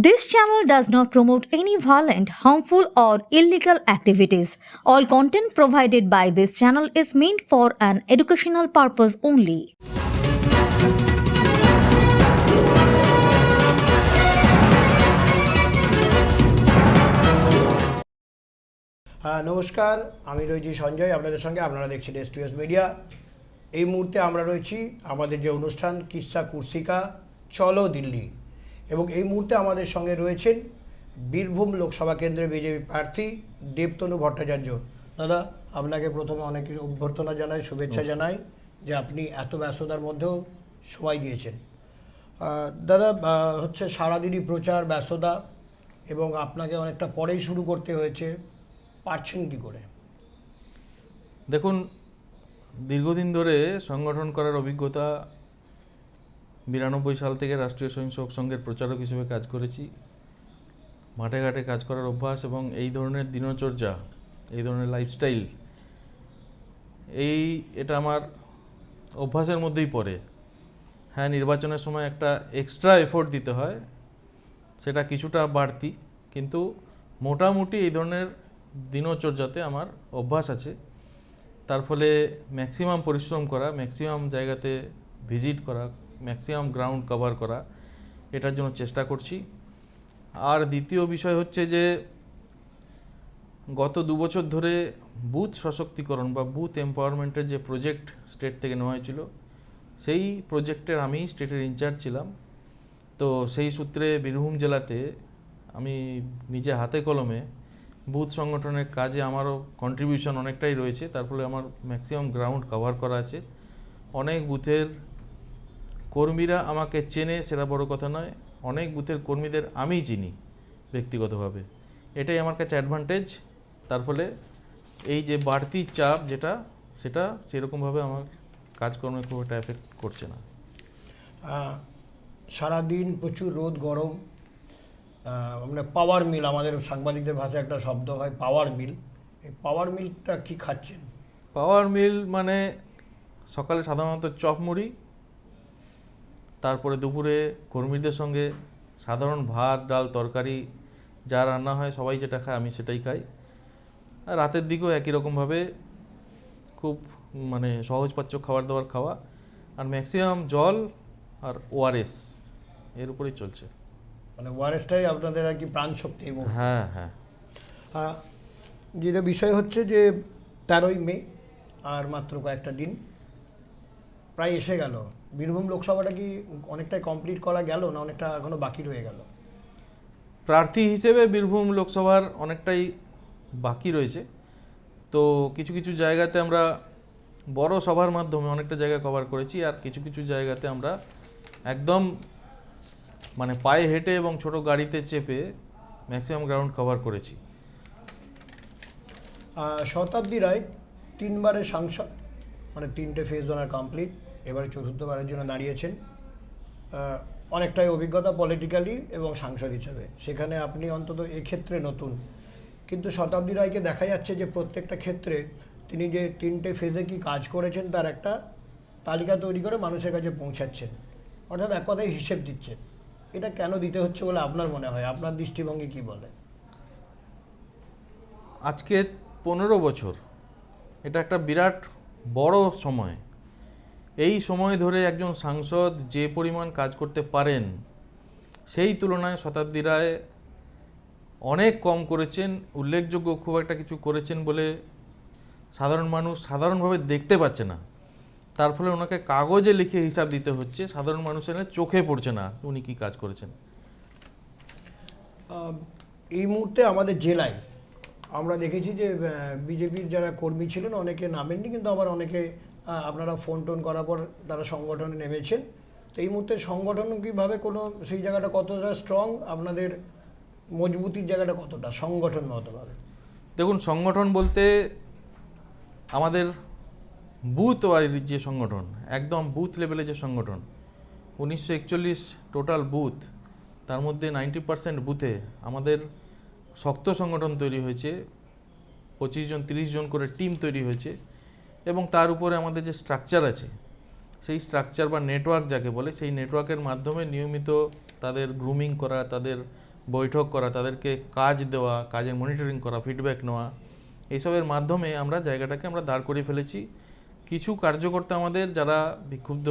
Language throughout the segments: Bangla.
This channel does not promote any violent, harmful, or illegal activities. All content provided by this channel is meant for an educational purpose only. হ্যাঁ নমস্কার আমি রয়েছি সঞ্জয় আপনাদের সঙ্গে আপনারা দেখছেন এস টু এস মিডিয়া এই মুহূর্তে আমরা রয়েছি আমাদের যে অনুষ্ঠান কিসা কুর্সিকা চলো দিল্লি এবং এই মুহূর্তে আমাদের সঙ্গে রয়েছেন বীরভূম লোকসভা কেন্দ্রের বিজেপি প্রার্থী দেবতনু ভট্টাচার্য। দাদা আপনাকে প্রথমে অনেক কিছু অভ্যর্থনা জানাই শুভেচ্ছা জানাই যে আপনি এত ব্যস্ততার মধ্যেও সময় দিয়েছেন। দাদা হচ্ছে সারাদিনই প্রচার ব্যস্ততা এবং আপনাকে অনেকটা পরেই শুরু করতে হয়েছে। পারছেন কি করে? দেখুন দীর্ঘদিন ধরে সংগঠন করার অভিজ্ঞতা বিরানব্বই সাল থেকে রাষ্ট্রীয় স্বয়ংসেবক সংঘের প্রচারক হিসেবে কাজ করেছি। মাঠে ঘাটে কাজ করার অভ্যাস এবং এই ধরনের দিনচর্যা, এই ধরনের লাইফস্টাইল এই এটা আমার অভ্যাসের মধ্যেই পড়ে। হ্যাঁ নির্বাচনের সময় একটা এক্সট্রা এফোর্ট দিতে হয়, সেটা কিছুটা বাড়তি, কিন্তু মোটামুটি এই ধরনের দিনচর্যাতে আমার অভ্যাস আছে। তার ফলে ম্যাক্সিমাম পরিশ্রম করা ম্যাক্সিমাম জায়গাতে ভিজিট করা ম্যাক্সিমাম গ্রাউন্ড কভার করা, এটার জন্য চেষ্টা করছি। আর দ্বিতীয় বিষয় হচ্ছে যে, গত দু বছর ধরে বুথ সশক্তিকরণ বা বুথ এম্পাওয়ারমেন্টের যে প্রজেক্ট স্টেট থেকে নেওয়া হয়েছিল, সেই প্রজেক্টের আমি স্টেটের ইনচার্জ ছিলাম। তো সেই সূত্রে বীরভূম জেলাতে আমি নিজে হাতে কলমে বুথ সংগঠনের কাজে আমারও কন্ট্রিবিউশন অনেকটাই রয়েছে, তার ফলে আমার ম্যাক্সিমাম গ্রাউন্ড কভার করা আছে। অনেক বুথের কর্মীরা আমাকে চেনে সেটা বড় কথা নয়। অনেক বুথের কর্মীদের আমিই চিনি ব্যক্তিগতভাবে। এটাই আমার কাছে অ্যাডভান্টেজ তার ফলে এই যে বাড়তি চাপ যেটা সেটা সেরকমভাবে আমার কাজকর্মে খুব একটা এফেক্ট করছে না। সারাদিন প্রচুর রোদ গরম। মানে পাওয়ার মিল আমাদের সাংবাদিকদের ভাষায় একটা শব্দ হয় পাওয়ার মিল এই পাওয়ার মিলটা কি খাচ্ছেন? পাওয়ার মিল মানে সকালে সাধারণত চপ মুড়ি তারপরে দুপুরে কর্মীদের সঙ্গে সাধারণ ভাত ডাল তরকারি যা রান্না হয় সবাই যেটা খায় আমি সেটাই খাই। আর রাতের দিকেও একই রকমভাবে খুব মানে সহজপাচ্য খাবার দাবার খাওয়া। আর ম্যাক্সিমাম জল আর ওআরএস এর উপরেই চলছে। মানে ওয়ারেসটাই আপনাদের আর কি প্রাণ শক্তি এবং হ্যাঁ হ্যাঁ। যেটা বিষয় হচ্ছে যে তেরোই মে আর মাত্র কয়েকটা দিন প্রায় এসে গেল। বীরভূম লোকসভাটা কি অনেকটাই কমপ্লিট করা গেল না অনেকটা এখনও বাকি রয়ে গেল? প্রার্থী হিসেবে বীরভূম লোকসভার অনেকটাই বাকি রয়েছে। তো কিছু কিছু জায়গাতে আমরা বড় সভার মাধ্যমে অনেকটা জায়গা কভার করেছি আর কিছু কিছু জায়গাতে আমরা একদম মানে পায়ে হেঁটে এবং ছোট গাড়িতে চেপে ম্যাক্সিমাম গ্রাউন্ড কভার করেছি। শতাব্দী রায় তিনবারের সাংসদ মানে তিনটে ফেজ ওনার কমপ্লিট এবারে চতুর্থবারের জন্য দাঁড়িয়েছেন অনেকটাই অভিজ্ঞতা পলিটিক্যালি এবং সাংসদ হিসেবে। সেখানে আপনি অন্তত এক্ষেত্রে নতুন। কিন্তু শতাব্দী রায়কে দেখা যাচ্ছে যে প্রত্যেকটা ক্ষেত্রে তিনি যে তিনটে ফেজে কি কাজ করেছেন তার একটা তালিকা তৈরি করে মানুষের কাছে পৌঁছাচ্ছেন। অর্থাৎ এক কথায় হিসেব দিচ্ছেন। এটা কেন দিতে হচ্ছে বলে আপনার মনে হয়? আপনার দৃষ্টিভঙ্গি কি বলে? আজকে পনেরো বছর, এটা একটা বিরাট বড় সময়। এই সময় ধরে একজন সাংসদ যে পরিমাণ কাজ করতে পারেন, সেই তুলনায় শতাব্দী রায় অনেক কম করেছেন, উল্লেখযোগ্য খুব একটা কিছু করেছেন বলে সাধারণ মানুষ সাধারণভাবে দেখতে পাচ্ছে না। তার ফলে ওনাকে কাগজে লিখে হিসাব দিতে হচ্ছে, সাধারণ মানুষের চোখে পড়ছে না উনি কি কাজ করেছেন। এই মুহূর্তে আমাদের জেলায় আমরা দেখেছি যে বিজেপির যারা কর্মী ছিলেন, অনেকে নামেননি, কিন্তু আবার অনেকে আপনারা ফোন টোন করার পর তারা সংগঠনে নেমেছেন তো এই মুহূর্তে সংগঠন কীভাবে কোনো, সেই জায়গাটা কতটা স্ট্রং আপনাদের মজবুতির জায়গাটা কতটা? সংগঠন সংগঠনগতভাবে দেখুন, সংগঠন বলতে আমাদের বুথ ওয়াইজ যে সংগঠন, একদম বুথ লেভেলে যে সংগঠন, উনিশশো একচল্লিশ টোটাল বুথ তার মধ্যে নাইনটি পার্সেন্ট বুথে আমাদের শক্ত সংগঠন তৈরি হয়েছে, পঁচিশ জন, তিরিশ জন করে টিম তৈরি হয়েছে। এবং তার উপরে আমাদের যে স্ট্রাকচার আছে, সেই স্ট্রাকচার বা নেটওয়ার্ক যাকে বলে, সেই নেটওয়ার্কের মাধ্যমে নিয়মিত তাদের গ্রুমিং করা, তাদের বৈঠক করা, তাদেরকে কাজ দেওয়া, কাজের মনিটরিং করা ফিডব্যাক নেওয়া, এইসবের মাধ্যমে আমরা জায়গাটাকে আমরা দাঁড় করিয়ে ফেলেছি। কিছু কার্যকর্তা আমাদের যারা বিক্ষুব্ধ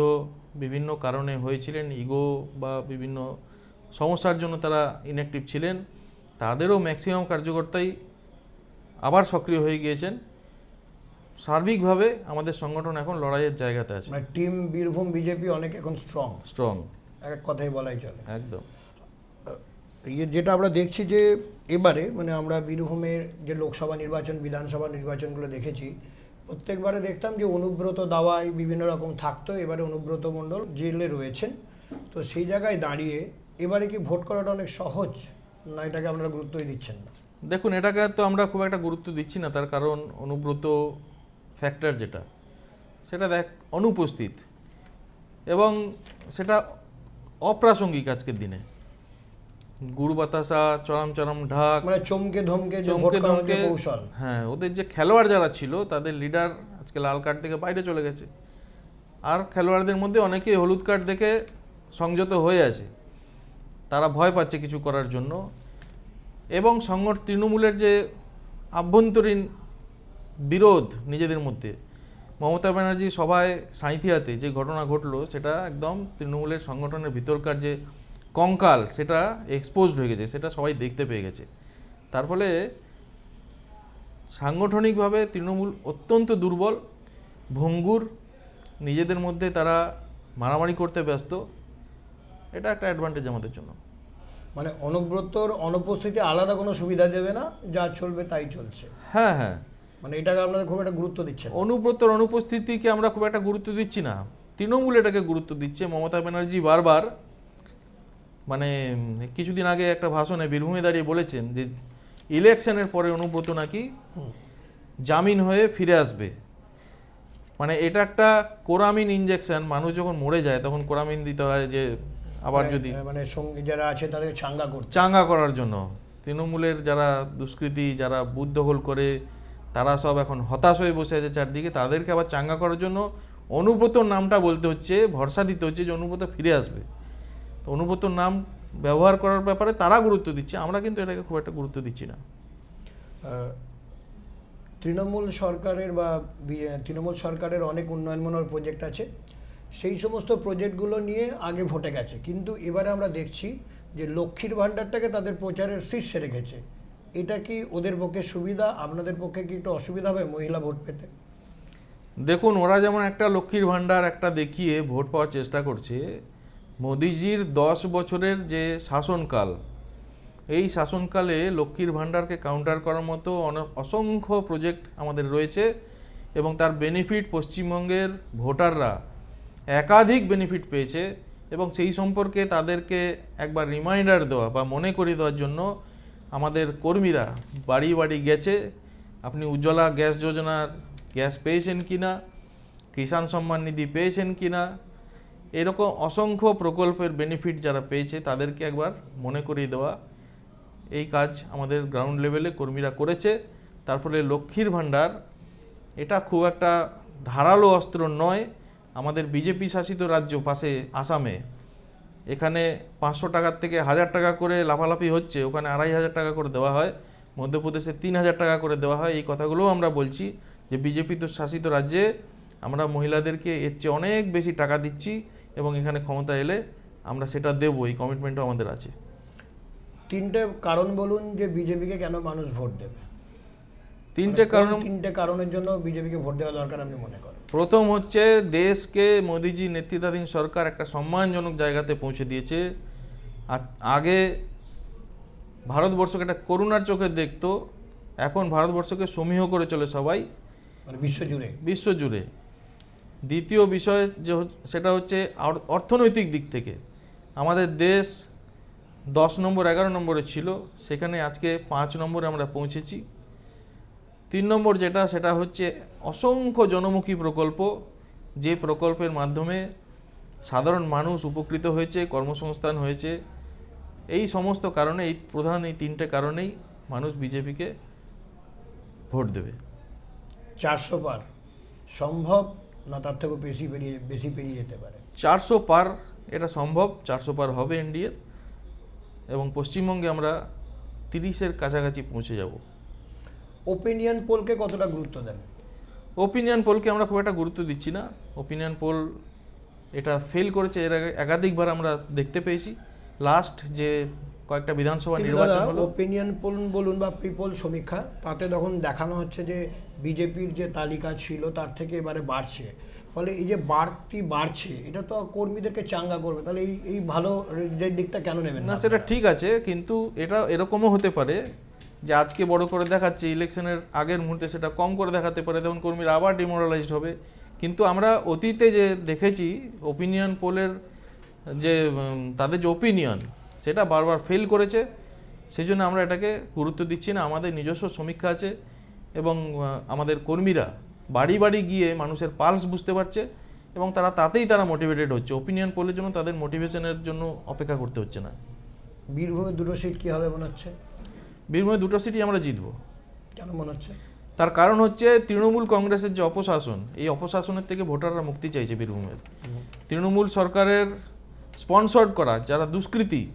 বিভিন্ন কারণে হয়েছিলেন ইগো বা বিভিন্ন সমস্যার জন্য তারা ইনঅ্যাক্টিভ ছিলেন, তাদেরও ম্যাক্সিমাম কার্যকর্তাই আবার সক্রিয় হয়ে গিয়েছেন। সার্বিকভাবে আমাদের সংগঠন এখন লড়াইয়ের জায়গাতে আছে। মানে টিম বীরভূম বিজেপি অনেক এখন স্ট্রং স্ট্রং এক এক কথাই বলাই চলে। একদম। ইয়ে যেটা আমরা দেখছি যে এবারে মানে আমরা বীরভূমের যে লোকসভা নির্বাচন বিধানসভা নির্বাচনগুলো দেখেছি প্রত্যেকবারে দেখতাম যে অনুব্রত দাওয়ায় বিভিন্ন রকম থাকতো। এবারে অনুব্রত মণ্ডল জেলে রয়েছেন। তো সেই জায়গায় দাঁড়িয়ে এবারে কি ভোট করাটা অনেক সহজ? না এটাকে আপনারা গুরুত্বই দিচ্ছেন না? দেখুন এটাকে তো আমরা খুব একটা গুরুত্ব দিচ্ছি না। তার কারণ অনুব্রত ফ্যাক্টর যেটা সেটা দেখ অনুপস্থিত এবং সেটা অপ্রাসঙ্গিক আজকের দিনে। গুড় বাতাসা চরম চরম ঢাক মানে চমকে ধমকে চমকে ধমকে কৌশল। হ্যাঁ ওদের যে খেলোয়াড় যারা ছিল তাদের লিডার আজকে লাল কার্ড থেকে বাইরে চলে গেছে। আর খেলোয়াড়দের মধ্যে অনেকেই হলুদ কার্ড দেখে সংযত হয়ে আছে। তারা ভয় পাচ্ছে কিছু করার জন্য। এবং সংগঠ তৃণমূলের যে আভ্যন্তরীণ বিরোধ নিজেদের মধ্যে। মমতা ব্যানার্জি সভায় সাঁইথিয়াতে যে ঘটনা ঘটলো সেটা একদম তৃণমূলের সংগঠনের ভিতরকার যে কঙ্কাল সেটা এক্সপোজড হয়ে গেছে সেটা সবাই দেখতে পেয়ে গেছে। তার ফলে সাংগঠনিকভাবে তৃণমূল অত্যন্ত দুর্বল। ভঙ্গুর নিজেদের মধ্যে তারা মারামারি করতে ব্যস্ত। এটা একটা অ্যাডভান্টেজ আমাদের জন্য। মানে অনুব্রতর অনুপস্থিতি আলাদা কোনো সুবিধা দেবে না যা চলবে তাই চলছে। হ্যাঁ হ্যাঁ। মানে এটাকে আপনাদের খুব একটা গুরুত্ব দিচ্ছেন। অনুব্রতর অনুপস্থিতিকে আমরা খুব একটা গুরুত্ব দিচ্ছি না। তৃণমূল এটাকে গুরুত্ব দিচ্ছে মমতা ব্যানার্জি বারবার মানে কিছুদিন আগে একটা ভাষণে বীরভূমে দাঁড়িয়ে বলেছেন যে ইলেকশনের পরে অনুব্রত নাকি জামিন হয়ে ফিরে আসবে। মানে এটা একটা কোরামিন ইঞ্জেকশন মানুষ যখন মরে যায় তখন কোরামিন দিতে হয় যে আবার মানে- যদি মানে সঙ্গী যারা আছে তাদেরকে চাঙ্গা চাঙ্গা করার জন্য। তৃণমূলের যারা দুষ্কৃতী যারা দখল করে তারা সব এখন হতাশ হয়ে বসে আছে চারদিকে। তাদেরকে আবার চাঙ্গা করার জন্য অনুব্রতর নামটা বলতে হচ্ছে, ভরসা দিতে হচ্ছে যে অনুব্রত ফিরে আসবে। তো অনুব্রতর নাম ব্যবহার করার ব্যাপারে তারা গুরুত্ব দিচ্ছে, আমরা কিন্তু এটাকে খুব একটা গুরুত্ব দিচ্ছি না। তৃণমূল সরকারের বা তৃণমূল সরকারের অনেক উন্নয়নমূলক প্রজেক্ট আছে। সেই সমস্ত প্রজেক্টগুলো নিয়ে আগে ভোটে গেছে। কিন্তু এবারে আমরা দেখছি যে লক্ষ্মীর ভাণ্ডারটাকে তাদের প্রচারের শীর্ষে রেখেছে। এটা কি ওদের পক্ষে সুবিধা? আপনাদের পক্ষে কি একটু অসুবিধা হবে মহিলা ভোট পেতে? দেখুন, ওরা যেমন একটা লক্ষ্মীর ভাণ্ডার একটা দেখিয়ে ভোট পাওয়ার চেষ্টা করছে, মোদিজির দশ বছরের যে শাসনকাল, এই শাসনকালে লক্ষ্মীর ভাণ্ডারকে কাউন্টার করার মতো অসংখ্য প্রজেক্ট আমাদের রয়েছে এবং তার বেনিফিট পশ্চিমবঙ্গের ভোটাররা একাধিক বেনিফিট পেয়েছে এবং সেই সম্পর্কে তাদেরকে একবার রিমাইন্ডার দেওয়া বা মনে করিয়ে দেওয়ার জন্য আমাদের কর্মীরা বাড়ি বাড়ি গেছে। আপনি উজ্জ্বলা গ্যাস যোজনার গ্যাস পেয়েছেন কি না কিষাণ সম্মান নিধি পেয়েছেন কি না এরকম অসংখ্য প্রকল্পের বেনিফিট যারা পেয়েছে, তাদেরকে একবার মনে করিয়ে দেওয়া। এই কাজ আমাদের গ্রাউন্ড লেভেলে কর্মীরা করেছে। তার ফলে লক্ষ্মীর ভাণ্ডার, এটা খুব একটা ধারালো অস্ত্র নয়। আমাদের বিজেপি শাসিত রাজ্য পাশে আসামে। এখানে পাঁচশো টাকার থেকে হাজার টাকা করে লাফালাফি হচ্ছে ওখানে আড়াই হাজার টাকা করে দেওয়া হয় মধ্যপ্রদেশে তিন হাজার টাকা করে দেওয়া হয় এই কথাগুলোও আমরা বলছি যে বিজেপি তো শাসিত রাজ্যে আমরা মহিলাদেরকে এর চেয়ে অনেক বেশি টাকা দিচ্ছি এবং এখানে ক্ষমতা এলে আমরা সেটা দেবো এই কমিটমেন্টও আমাদের আছে। তিনটে কারণ বলুন যে বিজেপিকে কেন মানুষ ভোট দেবে? তিনটে মানে কারণ তিনটে কারণের জন্য বিজেপিকে ভোট দেওয়া দরকার আপনি মনে করেন? প্রথম হচ্ছে দেশকে মোদিজি নেতৃত্বাধীন সরকার একটা সম্মানজনক জায়গাতে পৌঁছে দিয়েছে। আগে ভারতবর্ষকে একটা করুণার চোখে দেখতো এখন ভারতবর্ষকে সমীহ করে চলে সবাই। মানে বিশ্বজুড়ে বিশ্বজুড়ে দ্বিতীয় বিষয় যে সেটা হচ্ছে অর্থনৈতিক দিক থেকে। আমাদের দেশ দশ নম্বর এগারো নম্বরে ছিল সেখানে আজকে পাঁচ নম্বরে আমরা পৌঁছেছি। তিন নম্বর যেটা সেটা হচ্ছে অসংখ্য জনমুখী প্রকল্প যে প্রকল্পের মাধ্যমে সাধারণ মানুষ উপকৃত হয়েছে কর্মসংস্থান হয়েছে। এই সমস্ত কারণে এই প্রধান এই তিনটে কারণেই মানুষ বিজেপিকে ভোট দেবে। চারশো পার সম্ভব না তার থেকেও বেশি পেরিয়ে বেশি পেরিয়ে যেতে পারে? চারশো পার এটা সম্ভব চারশো পার হবে এনডিএর। এবং পশ্চিমবঙ্গে আমরা তিরিশের কাছাকাছি পৌঁছে যাব। ওপিনিয়ন পোলকে কতটা গুরুত্ব দেন ওপিনিয়ন পোলকে আমরা খুব একটা গুরুত্ব দিচ্ছি না। ওপিনিয়ন পোল এটা ফেল করেছে এর আগে একাধিকবার আমরা দেখতে পেয়েছি। লাস্ট যে কয়েকটা বিধানসভা নির্বাচন হলো ওপিনিয়ন পোল বলুন বা পিপল সমীক্ষা তাতে তখন দেখানো হচ্ছে যে বিজেপির যে তালিকা ছিল তার থেকে এবারে বাড়ছে। ফলে এই যে বাড়তি বাড়ছে এটা তো কর্মীদেরকে চাঙ্গা করবে। তাহলে এই এই ভালো যে দিকটা কেন নেবেন না সেটা ঠিক আছে কিন্তু এটা এরকমও হতে পারে যে আজকে বড় করে দেখাচ্ছে ইলেকশনের আগের মুহূর্তে সেটা কম করে দেখাতে পারে তখন কর্মীরা আবার ডিমোরালাইজড হবে। কিন্তু আমরা অতীতে যে দেখেছি ওপিনিয়ন পোলের যে তাদের যে ওপিনিয়ন সেটা বারবার ফেল করেছে। সেই জন্য আমরা এটাকে গুরুত্ব দিচ্ছি না, আমাদের নিজস্ব সমীক্ষা আছে এবং আমাদের কর্মীরা বাড়ি বাড়ি গিয়ে মানুষের পালস বুঝতে পারছে এবং তারা তাতেই তারা মোটিভেটেড হচ্ছে। ওপিনিয়ন পোলের জন্য তাদের মোটিভেশনের জন্য অপেক্ষা করতে হচ্ছে না। বীরভূমের দুটো সিট কী হবে মনে হচ্ছে? বীরভূমে দুটো সিটি আমরা জিতবো। কেন মনে হচ্ছে? তার কারণ হচ্ছে তৃণমূল কংগ্রেসের যে অপশাসন এই অপশাসনের থেকে ভোটাররা মুক্তি চাইছে বীরভূমের। তৃণমূল সরকারের স্পন্সর্ড করা যারা দুষ্কৃতী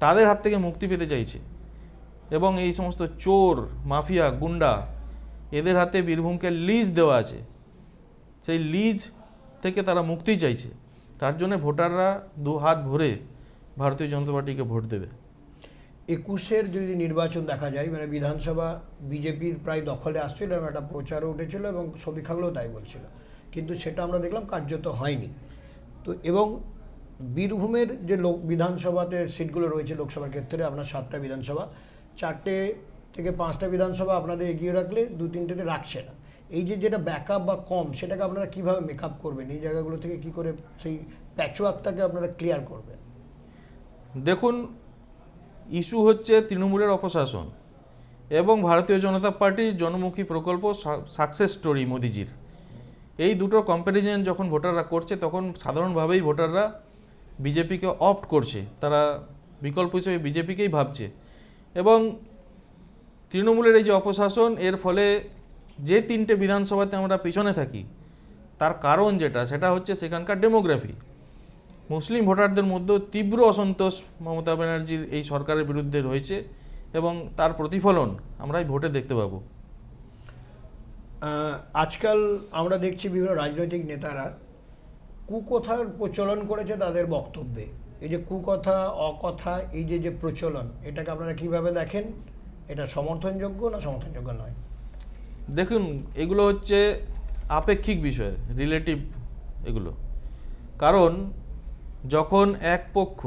তাদের হাত থেকে মুক্তি পেতে চাইছে। এবং এই সমস্ত চোর মাফিয়া গুন্ডা এদের হাতে বীরভূমকে লিজ দেওয়া আছে। সেই লিজ থেকে তারা মুক্তি চাইছে। তার জন্য ভোটাররা দু হাত ভরে ভারতীয় জনতা পার্টিকে ভোট দেবে। একুশের যদি নির্বাচন দেখা যায় মানে বিধানসভা, বিজেপির প্রায় দখলে আসছিল এবং একটা প্রচারও উঠেছিল এবং সমীক্ষাগুলোও তাই বলছিল। কিন্তু সেটা আমরা দেখলাম কার্যত হয়নি। তো এবং বীরভূমের যে লোক, বিধানসভাতে সিটগুলো রয়েছে লোকসভার ক্ষেত্রে, আপনার সাতটা বিধানসভা, চারটে থেকে পাঁচটা বিধানসভা আপনাদের এগিয়ে রাখলে দু তিনটেতে রাখছে না। এই যে যেটা ব্যাকআপ বা কম, সেটাকে আপনারা কীভাবে মেকআপ করবেন? এই জায়গাগুলো থেকে কী করে সেই প্যাচওয়ার্কটাকে আপনারা ক্লিয়ার করবেন? দেখুন ইস্যু হচ্ছে তৃণমূলের অপশাসন এবং ভারতীয় জনতা পার্টির জনমুখী প্রকল্প সাকসেস স্টোরি মোদিজির। এই দুটো কম্প্যারিজন যখন ভোটাররা করছে, তখন সাধারণভাবেই ভোটাররা বিজেপিকে অপ্ট করছে। তারা বিকল্প হিসেবে বিজেপিকেই ভাবছে। এবং তৃণমূলের এই যে অপশাসন, এর ফলে যে তিনটে বিধানসভাতে আমরা পিছনে থাকি, তার কারণ যেটা, সেটা হচ্ছে সেখানকার ডেমোগ্রাফি মুসলিম ভোটারদের মধ্যেও তীব্র অসন্তোষ মমতা ব্যানার্জির এই সরকারের বিরুদ্ধে রয়েছে এবং তার প্রতিফলন আমরা এই ভোটে দেখতে পাবো। আজকাল আমরা দেখছি বিভিন্ন রাজনৈতিক নেতারা কুকথার প্রচলন করেছে তাদের বক্তব্যে। এই যে কুকথা অকথা এই যে যে প্রচলন এটাকে আপনারা কীভাবে দেখেন? এটা সমর্থনযোগ্য না সমর্থনযোগ্য নয়? দেখুন এগুলো হচ্ছে আপেক্ষিক বিষয় রিলেটিভ এগুলো। কারণ যখন এক পক্ষ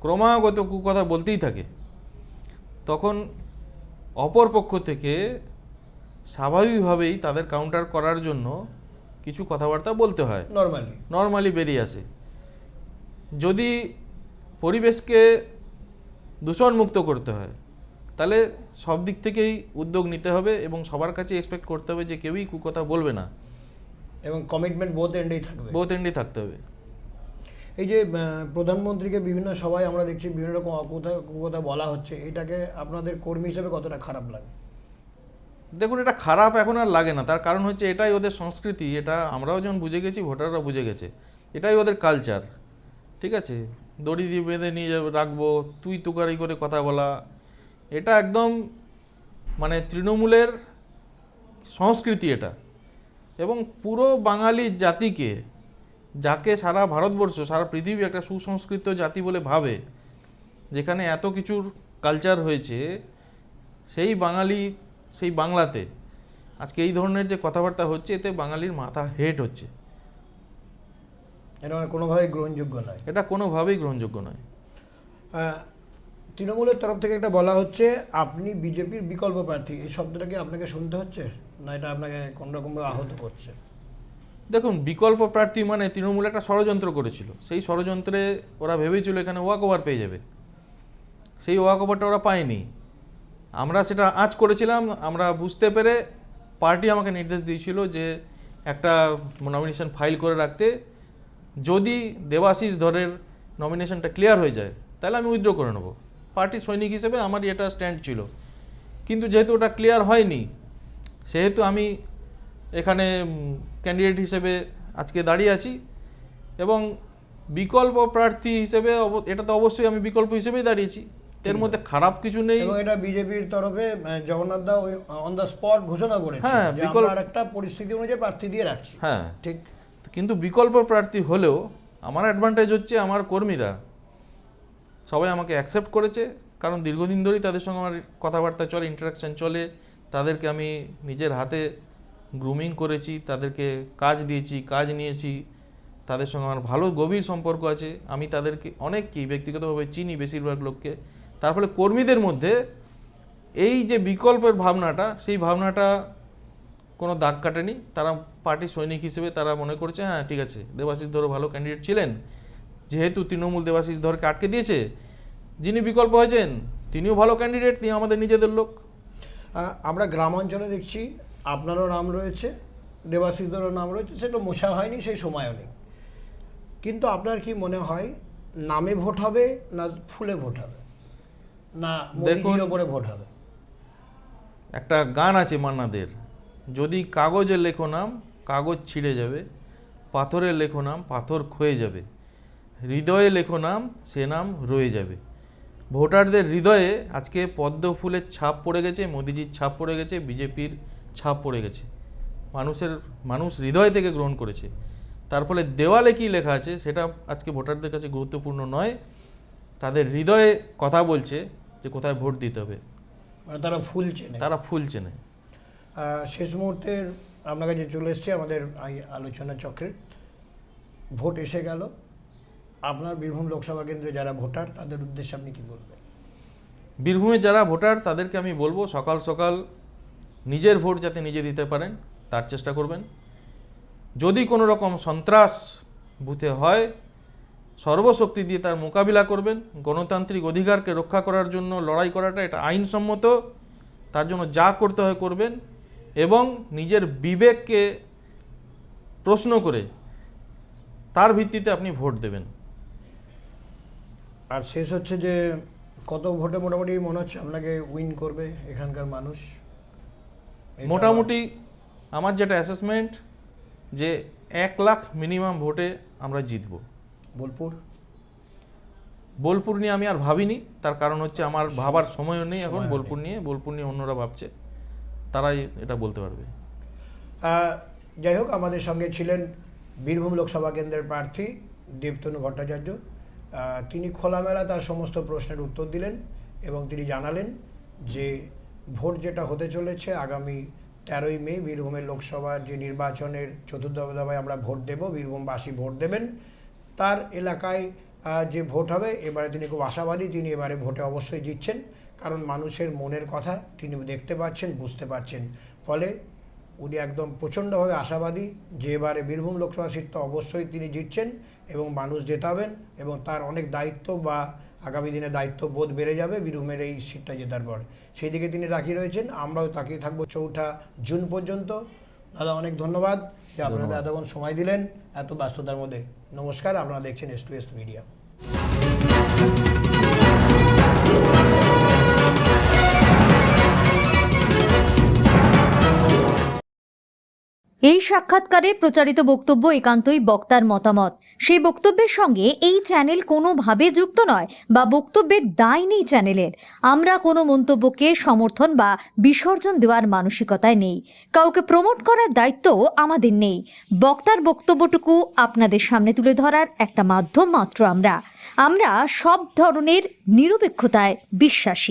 ক্রমাগত কুকথা বলতেই থাকে তখন অপর পক্ষ থেকে স্বাভাবিকভাবেই তাদের কাউন্টার করার জন্য কিছু কথাবার্তা বলতে হয়। নর্মালি নর্মালি বেরিয়ে আসে। যদি পরিবেশকে দূষণমুক্ত করতে হয় তাহলে সব দিক থেকেই উদ্যোগ নিতে হবে এবং সবার কাছে এক্সপেক্ট করতে হবে যে কেউই কুকথা বলবে না। এবং কমিটমেন্ট বোথ এন্ডেই থাকবে। বোথ এন্ডে থাকতে হবে। এই যে প্রধানমন্ত্রীকে বিভিন্ন সভায় আমরা দেখছি, বিভিন্ন রকম অকথা, কুকথা বলা হচ্ছে, এটাকে আপনাদের কর্মী হিসেবে কতটা খারাপ লাগে? দেখুন, এটা খারাপ এখন আর লাগে না। তার কারণ হচ্ছে, এটাই ওদের সংস্কৃতি। এটা আমরাও যেমন বুঝে গেছি ভোটাররা বুঝে গেছে। এটাই ওদের কালচার ঠিক আছে? দড়ি দিয়ে বেঁধে নিয়ে রাখব, তুই তুকারি করে কথা বলা। এটা একদম মানে তৃণমূলের সংস্কৃতি এটা। এবং পুরো বাঙালি জাতিকে যাকে সারা ভারতবর্ষ সারা পৃথিবী একটা সুসংস্কৃত জাতি বলে ভাবে যেখানে এত কিছুর কালচার হয়েছে সেই বাঙালি সেই বাংলাতে আজকে এই ধরনের যে কথাবার্তা হচ্ছে এতে বাঙালির মাথা হেট হচ্ছে। এটা মানে কোনোভাবেই গ্রহণযোগ্য নয়। এটা কোনোভাবেই গ্রহণযোগ্য নয়। তৃণমূলের তরফ থেকে একটা বলা হচ্ছে আপনি বিজেপির বিকল্প প্রার্থী এই শব্দটা কি আপনাকে শুনতে হচ্ছে? না এটা আপনাকে কোনো রকমভাবে আহত করছে? দেখুন, বিকল্প প্রার্থী মানে তৃণমূল একটা ষড়যন্ত্র করেছিল। সেই ষড়যন্ত্রে ওরা ভেবেছিল এখানে ওয়াক ওভার পেয়ে যাবে। সেই ওয়াক ওভারটা ওরা পায়নি। আমরা সেটা আঁচ করেছিলাম, আমরা বুঝতে পেরে পার্টি আমাকে নির্দেশ দিয়েছিল যে একটা নমিনেশন ফাইল করে রাখতে। যদি দেবাশিস ধরের নমিনেশনটা ক্লিয়ার হয়ে যায়, তাহলে আমি উইথড্র করে নেব। পার্টির সৈনিক হিসেবে আমারই এটা স্ট্যান্ড ছিল। কিন্তু যেহেতু ওটা ক্লিয়ার হয়নি, সেহেতু আমি এখানে ক্যান্ডিডেট হিসেবে আজকে দাঁড়িয়ে আছি এবং বিকল্প প্রার্থী হিসেবে এটা তো অবশ্যই আমি বিকল্প হিসেবেই দাঁড়িয়েছি। এর মধ্যে খারাপ কিছু নেই। এবং এটা বিজেপির তরফে Jagannath da on the spot ঘোষণা করেছে হ্যাঁ, বিকল্প- একটা পরিস্থিতি অনুযায়ী প্রার্থী দিয়ে রাখছি। হ্যাঁ। ঠিক। কিন্তু বিকল্প প্রার্থী হলেও আমার অ্যাডভান্টেজ হচ্ছে আমার কর্মীরা। সবাই আমাকে অ্যাকসেপ্ট করেছে কারণ দীর্ঘদিন ধরেই তাদের সঙ্গে আমার কথাবার্তা চলে ইন্টারাকশন চলে। তাদেরকে আমি নিজের হাতে গ্রুমিং করেছি, তাদেরকে কাজ দিয়েছি, কাজ নিয়েছি, তাদের সঙ্গে আমার ভালো গভীর সম্পর্ক আছে। আমি তাদেরকে অনেককেই ব্যক্তিগতভাবে চিনি বেশিরভাগ লোককে। তার ফলে কর্মীদের মধ্যে এই যে বিকল্পের ভাবনাটা, সেই ভাবনাটা কোনো দাগ কাটেনি। তারা পার্টি সৈনিক হিসেবে তারা মনে করছে হ্যাঁ ঠিক আছে, দেবাশিস ধরও ভালো ক্যান্ডিডেট ছিলেন। যেহেতু তৃণমূল দেবাশিস ধরকে আটকে দিয়েছে, যিনি বিকল্প হয়েছেন, তিনিও ভালো ক্যান্ডিডেট তিনি আমাদের নিজেদের লোক। আমরা গ্রামাঞ্চলে দেখছি আপনারও নাম রয়েছে দেবাশিসদেরও নাম রয়েছে সেটা মোশা হয়নি সেই সময়ও নেই। কিন্তু আপনার কি মনে হয় নামে ভোট হবে না ফুলে ভোট হবে? না মোদিজির দেখুন- ওপরে ভোট হবে? একটা গান আছে মান্নাদের যদি কাগজে লেখো নাম কাগজ ছিঁড়ে যাবে পাথরে লেখো নাম পাথর ক্ষয়ে যাবে হৃদয়ে লেখো নাম সে নাম রয়ে যাবে। ভোটারদের হৃদয়ে আজকে পদ্ম ফুলের ছাপ পড়ে গেছে মোদিজির ছাপ পড়ে গেছে বিজেপির ছাপ পড়ে গেছে। মানুষের মানুষ হৃদয় থেকে গ্রহণ করেছে। তার ফলে দেওয়ালে কী লেখা আছে সেটা আজকে ভোটারদের কাছে গুরুত্বপূর্ণ নয়। তাদের হৃদয়ে কথা বলছে যে কোথায় ভোট দিতে হবে। মানে তারা ফুল চেনে। তারা ফুল চেনে। শেষ মুহূর্তের আপনার কাছে চলে এসছে আমাদের আলোচনা চক্রে। ভোট এসে গেল। আপনার বীরভূম লোকসভা কেন্দ্রে যারা ভোটার তাদের উদ্দেশ্যে আপনি কি বলবেন? বীরভূমে যারা ভোটার তাদেরকে আমি বলব সকাল সকাল নিজের ভোট যাতে নিজে দিতে পারেন, তার চেষ্টা করবেন। যদি কোনো রকম সন্ত্রাস বুথে হয়, সর্বশক্তি দিয়ে তার মোকাবিলা করবেন। গণতান্ত্রিক অধিকারকে রক্ষা করার জন্য লড়াই করাটা এটা আইনসম্মত। তার জন্য যা করতে হয় করবেন এবং নিজের বিবেককে প্রশ্ন করে তার ভিত্তিতে আপনি ভোট দেবেন। আর শেষ হচ্ছে যে কত ভোটে মোটামুটি মনে হচ্ছে আপনাকে উইন করবে এখানকার মানুষ? মোটামুটি আমার যেটা অ্যাসেসমেন্ট যে এক লাখ মিনিমাম ভোটে আমরা জিতব। বোলপুর? বোলপুর নিয়ে আমি আর ভাবিনি তার কারণ হচ্ছে আমার ভাবার সময়ও নেই এখন বোলপুর নিয়ে বোলপুর নিয়ে অন্যরা ভাবছে তারাই এটা বলতে পারবে। যাই হোক আমাদের সঙ্গে ছিলেন বীরভূম লোকসভা কেন্দ্রের প্রার্থী দেবতনু ভট্টাচার্য। তিনি খোলামেলা তার সমস্ত প্রশ্নের উত্তর দিলেন এবং তিনি জানালেন যে ভোট যেটা হতে চলেছে আগামী তেরোই মে, বীরভূমের লোকসভার যে নির্বাচনের চতুর্থ দফায় আমরা ভোট দেব, বীরভূমবাসী ভোট দেবেন। তার এলাকায় যে ভোট হবে, এবারে তিনি খুব আশাবাদী তিনি এবারে ভোটে অবশ্যই জিতছেন। কারণ মানুষের মনের কথা তিনি দেখতে পাচ্ছেন, বুঝতে পারছেন ফলে উনি একদম প্রচণ্ডভাবে আশাবাদী যে এবারে বীরভূম লোকসভা সিট তো অবশ্যই তিনি জিতছেন এবং মানুষ জেতাবেন এবং তার অনেক দায়িত্ব বা আগামী দিনে দায়িত্ব বোধ বেড়ে যাবে বীরভূমের এই সিটটা জেতার পর। সেই দিকে তিনি তাকিয়ে রয়েছেন আমরাও তাকিয়ে থাকব চৌঠা জুন পর্যন্ত। দাদা অনেক ধন্যবাদ যে আপনারা এতক্ষণ সময় দিলেন এত ব্যস্ততার মধ্যে। নমস্কার আপনারা দেখছেন এস টু এস মিডিয়া এই সাক্ষাৎকারে প্রচারিত বক্তব্য একান্তই বক্তার মতামত। সেই বক্তব্যের সঙ্গে এই চ্যানেল কোনোভাবে যুক্ত নয় বা বক্তব্যের দায় নেই চ্যানেলের। আমরা কোনো মন্তব্যকে সমর্থন বা বিসর্জন দেওয়ার মানসিকতায় নেই। কাউকে প্রমোট করার দায়িত্ব আমাদের নেই। বক্তার বক্তব্যটুকু আপনাদের সামনে তুলে ধরার একটা মাধ্যম মাত্র আমরা। আমরা সব ধরনের নিরপেক্ষতায় বিশ্বাসী।